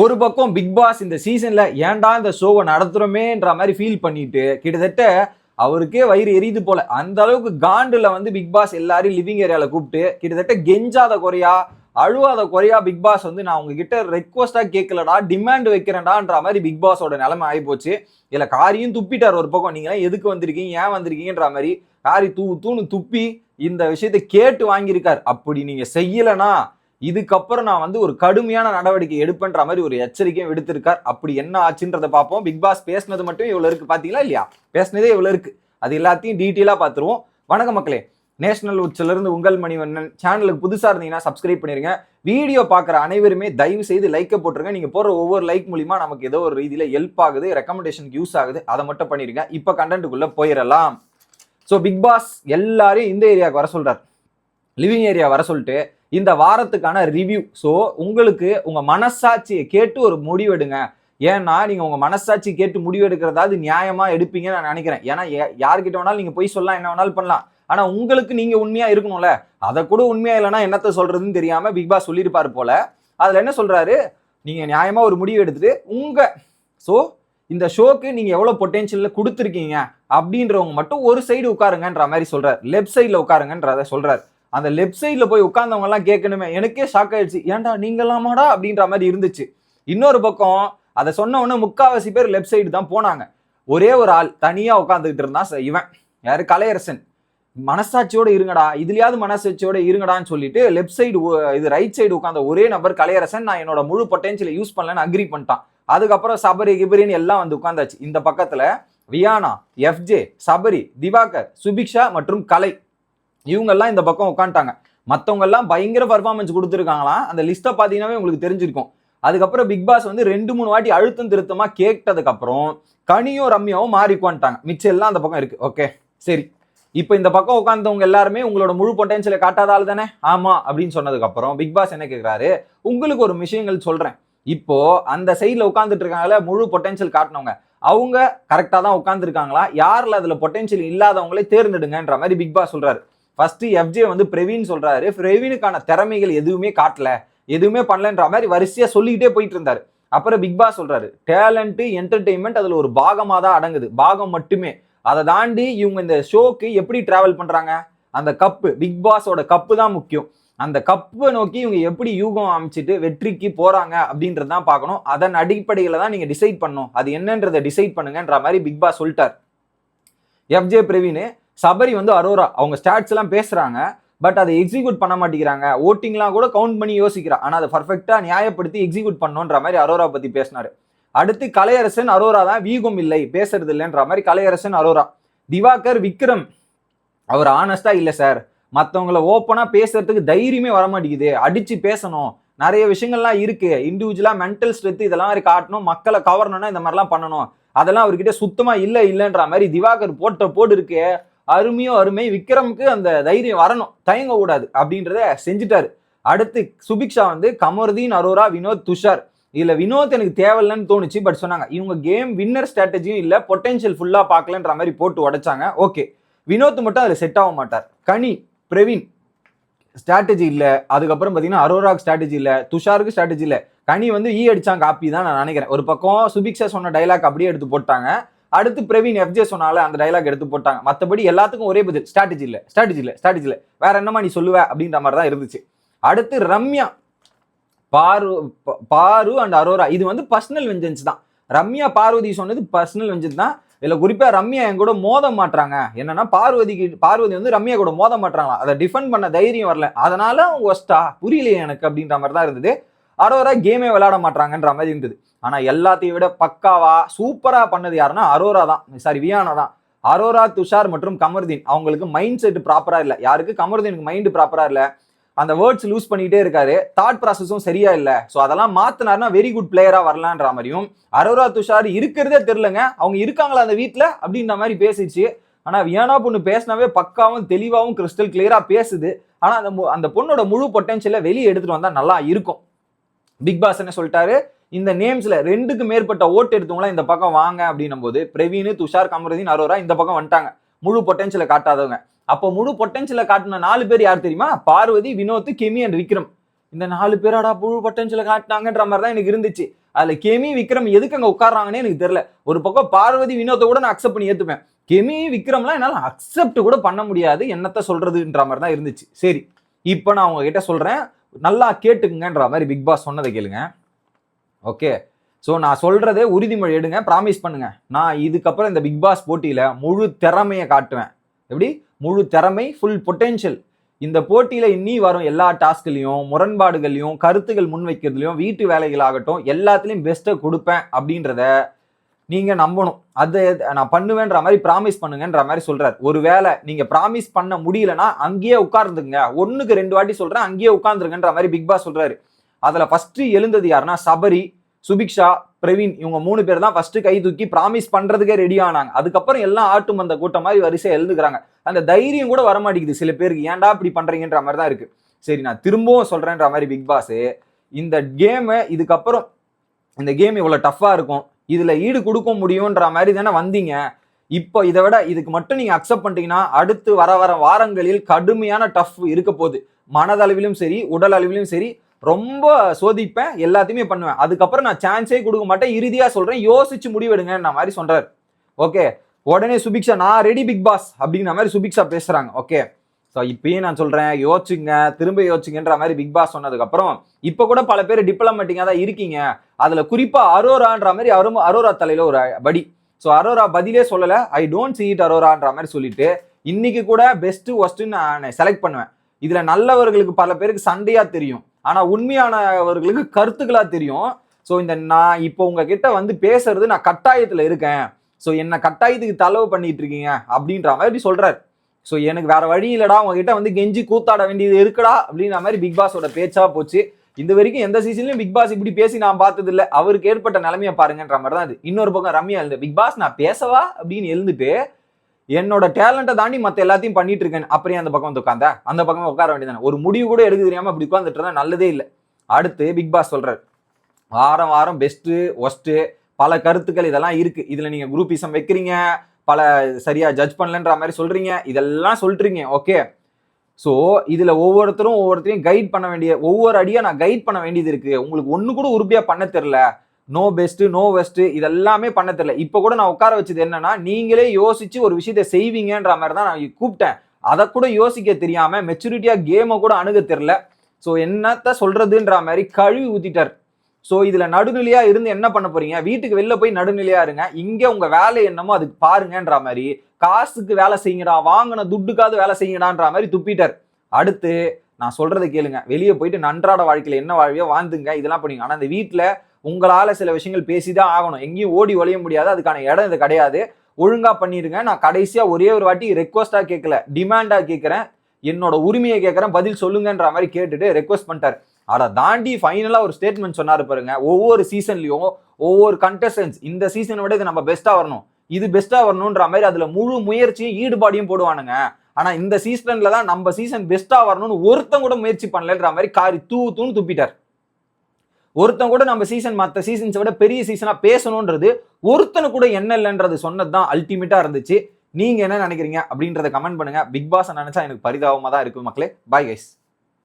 ஒரு பக்கம் big pass இந்த சீசன்ல ஏன்டா இந்த ஷோவை நடத்துறோமேன்ற மாதிரி ஃபீல் பண்ணிட்டு கிட்டத்தட்ட அவருக்கே வயிறு எரியுது போல. அந்த அளவுக்கு காண்டுல வந்து பிக் பாஸ் எல்லாரையும் லிவிங் ஏரியால கூப்பிட்டு கிட்டத்தட்ட கெஞ்சாத குறையா அழுவாத குறையா பிக் பாஸ் வந்து நான் உங்ககிட்ட ரெக்வஸ்டா கேட்கலடா டிமாண்ட் வைக்கிறேன்டான்ற மாதிரி பிக் பாஸோட நிலைமை ஆகி போச்சு இல்ல காரியும் துப்பிட்டார் ஒரு பக்கம். நீங்க எதுக்கு வந்திருக்கீங்க? ஏன் வந்திருக்கீங்கன்ற மாதிரி காரி தூ தூணு துப்பி இந்த விஷயத்த கேட்டு வாங்கியிருக்கார். அப்படி நீங்க செய்யலனா இதுக்கப்புறம் நான் வந்து ஒரு கடுமையான நடவடிக்கை எடுப்பேன்ற மாதிரி ஒரு எச்சரிக்கையும் விடுத்திருக்கார். அப்படி என்ன ஆச்சுன்றதை பார்ப்போம். பிக் பாஸ் பேசினது மட்டும் இவ்வளோ இருக்கு பார்த்தீங்களா இல்லையா? பேசினதே இவ்வளோ இருக்கு. அது எல்லாத்தையும் டீட்டெயிலாக பார்த்துருவோம் வணக்க மக்களே. நேஷனல் உச்சிலிருந்து உங்கள் மணிவண்ணன் சேனலுக்கு புதுசாக இருந்தீங்கன்னா சப்ஸ்கிரைப் பண்ணிருங்க. வீடியோ பார்க்குற அனைவருமே தயவு செய்து லைக்கை போட்டுருங்க. நீங்கள் போடுற ஒவ்வொரு லைக் மூலிமா நமக்கு ஏதோ ஒரு ரீதியில் ஹெல்ப் ஆகுது ரெக்கமெண்டேஷனுக்கு யூஸ் ஆகுது. அதை மட்டும் பண்ணிருங்க. இப்போ கண்டென்ட்டுக்குள்ள போயிடலாம் ஸோ பிக் பாஸ் எல்லாரையும் இந்த ஏரியாவுக்கு வர சொல்கிறார் லிவிங் ஏரியா வர சொல்லிட்டு இந்த வாரத்துக்கான ரிவ்யூ ஸோ உங்களுக்கு உங்கள் மனசாட்சியை கேட்டு ஒரு முடிவெடுங்க. ஏன்னா நீங்கள் உங்கள் மனசாட்சி கேட்டு முடிவு எடுக்கிறதாவது நியாயமாக எடுப்பீங்கன்னு நான் நினைக்கிறேன். ஏன்னா யார்கிட்ட வேணாலும் நீங்கள் போய் சொல்லலாம் என்ன வேணாலும் பண்ணலாம். ஆனால் உங்களுக்கு நீங்கள் உண்மையாக இருக்கணும்ல. அதை கூட உண்மையாக இல்லைன்னா என்னத்த சொல்கிறதுன்னு தெரியாமல் பிக் பாஸ் சொல்லியிருப்பார் போல். அதில் என்ன சொல்கிறாரு நீங்கள் நியாயமாக ஒரு முடிவு எடுத்துட்டு உங்கள் ஸோ இந்த ஷோக்கு நீங்கள் எவ்வளோ பொட்டென்ஷியலில் கொடுத்துருக்கீங்க அப்படின்றவங்க மட்டும் ஒரு சைடு உட்காருங்கன்ற மாதிரி சொல்கிறார் லெஃப்ட் சைடில் உட்காருங்கன்றத சொல்கிறார் அந்த லெஃப்ட் சைடில் போய் உட்கார்ந்தவங்க எல்லாம் கேட்கணுமே. எனக்கே ஷாக் ஆயிடுச்சு. ஏன்டா நீங்களாமாடா அப்படின்ற மாதிரி இருந்துச்சு. இன்னொரு பக்கம் அதை சொன்ன உடனே முக்காவாசி பேர் லெஃப்ட் சைடு தான் போனாங்க. ஒரே ஒரு ஆள் தனியாக உட்காந்துக்கிட்டு இருந்தான் இவன். யார்? கலையரசன். மனசாட்சியோடு இருங்கடா. இதுலயாவது மனசாட்சியோடு இருங்கடான்னு சொல்லிட்டு லெஃப்ட் சைடு இது ரைட் சைடு உட்காந்த ஒரே நபர் கலையரசன். நான் என்னோட முழு பொட்டன்ஷியலை யூஸ் பண்ணலன்னு அக்ரி பண்ணிட்டான். அதுக்கப்புறம் சபரி கிபரின்னு எல்லாம் வந்து உட்காந்தாச்சு இந்த பக்கத்தில் வியானா எஃப்ஜே சபரி திவாகர் சுபிக்ஷா மற்றும் கலை. இவங்கெல்லாம் இந்த பக்கம் உட்காந்துட்டாங்க. மற்றவங்க எல்லாம் பயங்கர பர்ஃபார்மன்ஸ் கொடுத்துருக்காங்களாம் அந்த லிஸ்ட்டை பார்த்தீங்கன்னாவே உங்களுக்கு தெரிஞ்சிருக்கும். அதுக்கப்புறம் பிக் பாஸ் வந்து ரெண்டு மூணு வாட்டி அழுத்தம் திருத்தமா கேட்டதுக்கு அப்புறம் கனியும் ரம்யாவும் மாறி உட்காந்துட்டாங்க மிச்சம் எல்லாம் அந்த பக்கம் இருக்கு. ஓகே சரி. இப்போ இந்த பக்கம் உட்காந்தவங்க எல்லாருமே உங்களோட முழு பொட்டன்ஷியலை காட்டாதால் தானே? ஆமா அப்படின்னு சொன்னதுக்கு அப்புறம் பிக் பாஸ் என்ன கேட்குறாரு உங்களுக்கு ஒரு விஷயங்கள் சொல்றேன். இப்போ அந்த சைடில் உட்காந்துட்டு இருக்காங்கல்ல முழு பொட்டன்ஷியல் காட்டினவங்க. அவங்க கரெக்டாக தான் உட்காந்துருக்காங்களா யாரில் அதில் பொட்டன்ஷியல் இல்லாதவங்களே தேர்ந்தெடுங்கன்ற மாதிரி பிக் பாஸ் சொல்கிறாரு ஃபர்ஸ்ட் எஃப்ஜே வந்து பிரவீன் சொல்றாரு. பிரவீனுக்கான திறமைகள் எதுவுமே காட்டல. எதுவுமே பண்ணலன்ற மாதிரி வரிசையா சொல்லிக்கிட்டே போயிட்டு இருந்தாரு. அப்புறம் பிக் பாஸ் சொல்றாரு. டேலண்ட் என்டர்டெயின்மெண்ட் அதுல ஒரு பாகமா தான் அடங்குது. பாகம் மட்டுமே. அதை தாண்டி இவங்க இந்த ஷோக்கு எப்படி டிராவல் பண்றாங்க? அந்த கப்பு பிக் பாஸோட கப்பு தான் முக்கியம். அந்த கப்பை நோக்கி இவங்க எப்படி யூகம் அமைச்சிட்டு வெற்றிக்கு போறாங்க அப்படின்றது தான் பார்க்கணும். அதன் அடிப்படையில் தான் நீங்க டிசைட் பண்ணும் அது என்னன்றதை டிசைட் பண்ணுங்கன்ற மாதிரி பிக் பாஸ் சொல்லிட்டார். எஃப்ஜே பிரவீன் சபரி வந்து அரோரா அவங்க ஸ்டாட்ஸ் எல்லாம் பேசுறாங்க பட் அதை எக்ஸிக்யூட் பண்ண மாட்டேங்கிறாங்க. ஓட்டிங்லாம் கூட கவுண்ட் பண்ணி யோசிக்கிறா. ஆனால் அதை பர்ஃபெக்டாக நியாயப்படுத்தி எக்ஸிக்யூட் பண்ணுன்ற மாதிரி அரோரா பற்றி பேசினார். அடுத்து கலையரசன் அரோரா தான் வீகம் இல்லை பேசுறது இல்லைன்ற மாதிரி கலையரசன் அரோரா. திவாகர் விக்ரம் அவர் ஆனஸ்டாக இல்லை சார் மற்றவங்கள ஓப்பனாக பேசுறதுக்கு தைரியமே வர மாட்டேங்குது அடித்து பேசணும். நிறைய விஷயங்கள்லாம் இருக்குது இண்டிவிஜுவலாக மென்டல் ஸ்ட்ரென்த் இதெல்லாம் மாதிரி காட்டணும். மக்களை கவரணும்னா இந்த மாதிரிலாம் பண்ணணும். அதெல்லாம் அவர்கிட்ட சுத்தமாக இல்லை இல்லைன்ற மாதிரி திவாகர் போட்ட போடு இருக்கு. அருமையோ அருமை விக்ரமுக்கு அந்த தைரியம் வரணும். தயங்க கூடாது. அப்படின்றத செஞ்சுட்டாரு. அடுத்து சுபிக்ஷா வந்து கமருதீன் அரோரா வினோத் துஷார். இதில் வினோத் எனக்கு தேவையில்லைன்னு தோணுச்சு. பட் சொன்னாங்க இவங்க கேம் வின்னர் ஸ்ட்ராட்டஜியும் இல்லை பொட்டென்ஷியல் ஃபுல்லாக பார்க்கலன்ற மாதிரி போட்டு உடைச்சாங்க. ஓகே வினோத் மட்டும் அதில் செட் ஆக மாட்டார். கனி பிரவீன் ஸ்ட்ராட்டஜி இல்லை. அதுக்கப்புறம் பார்த்தீங்கன்னா அரோராக் ஸ்ட்ராட்டஜி இல்லை. துஷாருக்கு ஸ்ட்ராட்டஜி இல்லை. கனி வந்து e ஈ அடித்தான் காப்பி தான் நான் நினைக்கிறேன். ஒரு பக்கம் சுபிக்ஷா சொன்ன டைலாக் அப்படியே எடுத்து போட்டாங்க. அடுத்து பிரவீன் எஃப்ஜே சொன்னால அந்த டைலாக் எடுத்து போட்டாங்க. மற்றபடி எல்லாத்துக்கும் ஒரே பதில் ஸ்ட்ராட்டஜி இல்லை ஸ்ட்ராட்டஜி இல்லை ஸ்ட்ராட்டஜி இல்லை. வேற என்னமா நீ சொல்லுவ அப்படின்ற மாதிரி தான் இருந்துச்சு. அடுத்து ரம்யா பாரு ப- பாரு அண்ட் அரோரா. இது வந்து பர்சனல் வெஞ்சன்ஸ் தான். ரம்யா பார்வதி சொன்னது பர்சனல் வெஞ்சன்ஸ் தான். இதில் குறிப்பாக ரம்யா என் கூட மோத மாட்டுறாங்க. என்னன்னா பார்வதிக்கு பார்வதி வந்து ரம்யா கூட மோத மாட்றாங்களா அதை டிஃபெண்ட் பண்ண தைரியம் வரல. அதனால அவங்க ஒஸ்டா புரியலையே எனக்கு அப்படின்ற மாதிரி தான் இருந்தது. அரோரா கேமே விளையாட மாட்டாங்கன்ற மாதிரி இருந்தது. ஆனால் எல்லாத்தையும் விட பக்காவா சூப்பராக பண்ணது யாருன்னா அரோரா தான். சாரி வியானா தான். அரோரா துஷார் மற்றும் கமர்தீன். அவங்களுக்கு மைண்ட் செட் ப்ராப்பராக இல்லை. யாருக்கு? கமர்தீனுக்கு மைண்டு ப்ராப்பராக இல்லை. அந்த வேர்ட்ஸ் லூஸ் பண்ணிகிட்டே இருக்காரு. தாட் ப்ராசஸும் சரியா இல்லை. ஸோ அதெல்லாம் மாத்தினார்னா வெரி குட் பிளேயரா வரலான்ற மாதிரியும் அரோரா துஷார் இருக்கிறதே தெரிலங்க அவங்க இருக்காங்களா அந்த வீட்டில் அப்படின்ற மாதிரி பேசிச்சு. ஆனால் வியானா பொண்ணு பேசினாவே பக்காவும் தெளிவாகவும் கிறிஸ்டல் கிளியராக பேசுது. ஆனால் அந்த மு- அந்த பொண்ணோட முழு பொட்டன்ஷியலை வெளியே எடுத்துகிட்டு வந்தால் நல்லா இருக்கும். பிக் பாஸ் என்ன சொல்லிட்டாரு? இந்த நேம்ஸ்ல ரெண்டுக்கு மேற்பட்ட ஓட்டு எடுத்தவங்களாம் இந்த பக்கம் வாங்க அப்படின்னும் போது பிரவீன் துஷார் கமருதீன் அரோரா இந்த பக்கம் வந்துட்டாங்க. முழு பொட்டன்ஷியலை காட்டாதவங்க. அப்போ முழு பொட்டன்ஷியலை காட்டின நாலு பேர் யார் தெரியுமா? பார்வதி வினோத் கெமி அண்ட் விக்ரம். இந்த நாலு பேரோட முழு பொட்டன்ஷியலை காட்டினாங்கன்ற மாதிரி தான் எனக்கு இருந்துச்சு. அதுல கெமி விக்ரம் எதுக்கு அங்க உட்கார்றாங்கன்னே எனக்கு தெரியல. ஒரு பக்கம் பார்வதி வினோத்தை கூட நான் அக்செப்ட் பண்ணி ஏத்துப்பேன். கெமி விக்ரம்லாம் என்னால அக்செப்ட் கூட பண்ண முடியாது. என்னத்த சொல்றதுன்ற மாதிரி தான் இருந்துச்சு. சரி இப்போ நான் உங்ககிட்ட சொல்றேன். நல்லா கேட்டுக்குங்கன்ற மாதிரி பிக் பாஸ் சொன்னதை கேளுங்க. ஓகே ஸோ நான் சொல்கிறதே உறுதிமொழி எடுங்க ப்ராமிஸ் பண்ணுங்க. நான் இதுக்கப்புறம் இந்த பிக் பாஸ் போட்டியில் முழு திறமையை காட்டுவேன். எப்படி? முழு திறமை ஃபுல் பொட்டென்ஷியல் இந்த போட்டியில் இன்னி வரும் எல்லா டாஸ்க்லையும் முரண்பாடுகள்லையும் கருத்துகள் முன்வைக்கிறதுலையும் வீட்டு வேலைகளாகட்டும் எல்லாத்துலேயும் பெஸ்ட்டை கொடுப்பேன் அப்படின்றத நீங்கள் நம்பணும். அதை நான் பண்ணுவேன்ற மாதிரி ப்ராமிஸ் பண்ணுங்கன்ற மாதிரி சொல்றாரு. ஒருவேளை நீங்கள் ப்ராமிஸ் பண்ண முடியலன்னா அங்கேயே உட்கார்ந்துங்க ஒன்றுக்கு ரெண்டு வாட்டி சொல்கிறேன் அங்கேயே உட்காந்துருங்கன்ற மாதிரி பிக் பாஸ் சொல்கிறாரு அதில் ஃபஸ்ட்டு எழுந்தது யாருன்னா சபரி சுபிக்ஷா பிரவீன் இவங்க மூணு பேர் தான் ஃபஸ்ட்டு கை தூக்கி ப்ராமிஸ் பண்ணுறதுக்கே ரெடி ஆனாங்க. அதுக்கப்புறம் எல்லாம் ஆட்டு மந்த கூட்டம் மாதிரி வரிசையாக எழுதுக்கிறாங்க அந்த தைரியம் கூட வரமாட்டேங்குது. சில பேருக்கு ஏன்டா இப்படி பண்ணுறீங்கன்ற மாதிரி தான் இருக்குது சரி நான் திரும்பவும் சொல்கிறேன்ற மாதிரி பிக் பாஸு இந்த கேமை இதுக்கப்புறம் இந்த கேம் இவ்வளோ டஃப்பாக இருக்கும். இதில் ஈடு கொடுக்க முடியுன்ற மாதிரி தானே வந்தீங்க. இப்போ இதை விட இதுக்கு மட்டும் நீங்கள் அக்செப்ட் பண்ணிட்டீங்கன்னா அடுத்து வர வர வாரங்களில் கடுமையான டஃப் இருக்க போகுது. மனதளவிலும் சரி உடல் அளவிலும் சரி ரொம்ப சோதிப்பேன் எல்லாத்தையுமே பண்ணுவேன். அதுக்கப்புறம் நான் சான்ஸே கொடுக்க மாட்டேன் இறுதியாக சொல்கிறேன் யோசிச்சு முடிவெடுங்கன்ற மாதிரி சொல்கிறார் ஓகே உடனே சுபிக்ஷா நான் ரெடி பிக் பாஸ் அப்படிங்கிற மாதிரி சுபிக்ஷா பேசுகிறாங்க ஓகே ஸோ இப்பயும் நான் சொல்கிறேன் யோசிச்சுங்க திரும்ப யோசிச்சுங்கன்ற மாதிரி பிக் பாஸ் சொன்னதுக்கப்புறம் இப்போ கூட பல பேர் டிப்ளமேட்டிங்காக தான் இருக்கீங்க. அதில் குறிப்பாக அரோரான்ற மாதிரி அரும அரோரா தலையில் ஒரு படி. ஸோ அரோரா பதிலே சொல்லலை. ஐ டோன்ட் see இட் அரோரான்ற மாதிரி சொல்லிட்டு இன்னைக்கு கூட பெஸ்ட்டு ஒஸ்ட்டுன்னு நான் செலக்ட் பண்ணுவேன். இதில் நல்லவர்களுக்கு பல பேருக்கு சண்டையாக தெரியும். ஆனால் உண்மையானவர்களுக்கு கருத்துக்களாக தெரியும். ஸோ இந்த நான் இப்போ உங்ககிட்ட வந்து பேசுறது நான் கட்டாயத்தில் இருக்கேன். ஸோ என்ன கட்டாயத்துக்கு தளவு பண்ணிட்டு இருக்கீங்க அப்படின்ற மாதிரி சொல்கிறார் ஸோ எனக்கு வேற வழி இல்லடா உங்ககிட்ட வந்து கெஞ்சி கூத்தாட வேண்டியது இருக்குடா அப்படின்ற மாதிரி பிக் பாஸோட பேச்சா போச்சு. இந்த வரைக்கும் எந்த சீசன்லயும் பிக் பாஸ் இப்படி பேசி நான் பார்த்தது இல்லை அவருக்கு ஏற்பட்ட நிலைமையை பாருங்கன்ற மாதிரி தான் இது. இன்னொரு பக்கம் ரம்யா எழுந்து பிக் பாஸ் நான் பேசவா? அப்படின்னு எழுந்துட்டு என்னோட டேலண்ட்டை தாண்டி மற்ற எல்லாத்தையும் பண்ணிட்டு இருக்கேன். அப்படியே அந்த பக்கம் வந்து உட்காந்த அந்த பக்கம் உட்கார வேண்டியதானே ஒரு முடிவு கூட எடுக்க தெரியாம இப்படி உட்காந்துட்டு இருந்தா நல்லதே இல்லை. அடுத்து பிக் பாஸ் சொல்றாரு வாரம் வாரம் பெஸ்ட்டு ஒஸ்ட்டு பல கருத்துக்கள் இதெல்லாம் இருக்கு. இதுல நீங்க குரூப்பிசம் வைக்கிறீங்க. பல சரியா ஜட்ஜ் பண்ணலன்ற மாதிரி சொல்றீங்க. இதெல்லாம் சொல்றீங்க. ஓகே ஸோ இதில் ஒவ்வொருத்தரும் ஒவ்வொருத்தரையும் கைட் பண்ண வேண்டிய ஒவ்வொரு அடியாக நான் கைட் பண்ண வேண்டியது இருக்குது உங்களுக்கு ஒன்று கூட உருப்படியா பண்ண தெரில நோ பெஸ்ட்டு நோ வெஸ்ட்டு இதெல்லாமே பண்ண தெரில இப்போ கூட நான் உட்கார வச்சது என்னன்னா நீங்களே யோசித்து ஒரு விஷயத்தை செய்வீங்கன்ற மாதிரி தான் நான் கூப்பிட்டேன். அதை கூட யோசிக்க தெரியாமல் மெச்சூரிட்டியாக கேமை கூட அணுக தெரில ஸோ என்னத்த சொல்கிறதுன்ற மாதிரி கழுவி ஊத்திட்டார். ஸோ இதில் நடுநிலையாக இருந்து என்ன பண்ண போறீங்க? வீட்டுக்கு வெளில போய் நடுநிலையா இருங்க. இங்கே உங்க வேலை என்னமோ அதுக்கு பாருங்கன்ற மாதிரி காசுக்கு வேலை செய்யுங்கடா வாங்கின துட்டுக்காவது வேலை செய்யுங்கடான்ற மாதிரி துப்பிட்டார். அடுத்து நான் சொல்றதை கேளுங்க. வெளியே போயிட்டு நன்றாட வாழ்க்கையில் என்ன வாழ்வியோ வாழ்ந்துங்க. இதெல்லாம் பண்ணுங்க ஆனால் இந்த வீட்டில் உங்களால் சில விஷயங்கள் பேசிதான் ஆகணும். எங்கேயும் ஓடி ஒழிய முடியாது. அதுக்கான இடம் இது கிடையாது. ஒழுங்காக பண்ணிடுங்க நான் கடைசியாக ஒரே ஒரு வாட்டி ரெக்வஸ்ட்டாக கேட்கல டிமாண்டாக கேட்குறேன் என்னோட உரிமையை கேட்குறேன் பதில் சொல்லுங்கன்ற மாதிரி கேட்டுட்டு ரெக்வஸ்ட் பண்ணிட்டார். அதை தாண்டி ஃபைனலாக ஒரு ஸ்டேட்மெண்ட் சொன்னார் பாருங்க. ஒவ்வொரு சீசன்லையும் ஒவ்வொரு கண்டஸ்டன்ஸ் இந்த சீசனை விட இது நம்ம பெஸ்ட்டாக வரணும். இது பெஸ்ட்டாக வரணுன்ற மாதிரி அதில் முழு முயற்சியும் ஈடுபாடையும் போடுவானுங்க. ஆனால் இந்த சீசனில் தான் நம்ம சீசன் பெஸ்ட்டாக வரணும்னு ஒருத்தன் கூட முயற்சி பண்ணலன்ற மாதிரி காரி தூ தூன்னு துப்பிட்டார். ஒருத்தன் கூட நம்ம சீசன் மற்ற சீசன்ஸை விட பெரிய சீசனாக பேசணுன்றது ஒருத்தனு கூட என்ன இல்லைன்றது சொன்னது தான் அல்டிமேட்டாக இருந்துச்சு. நீங்கள் என்ன நினைக்கிறீங்க அப்படின்றத கமெண்ட் பண்ணுங்க. பிக் பாஸ் நினச்சா எனக்கு பரிதாபமாக தான் இருக்குது மக்களே. Bye guys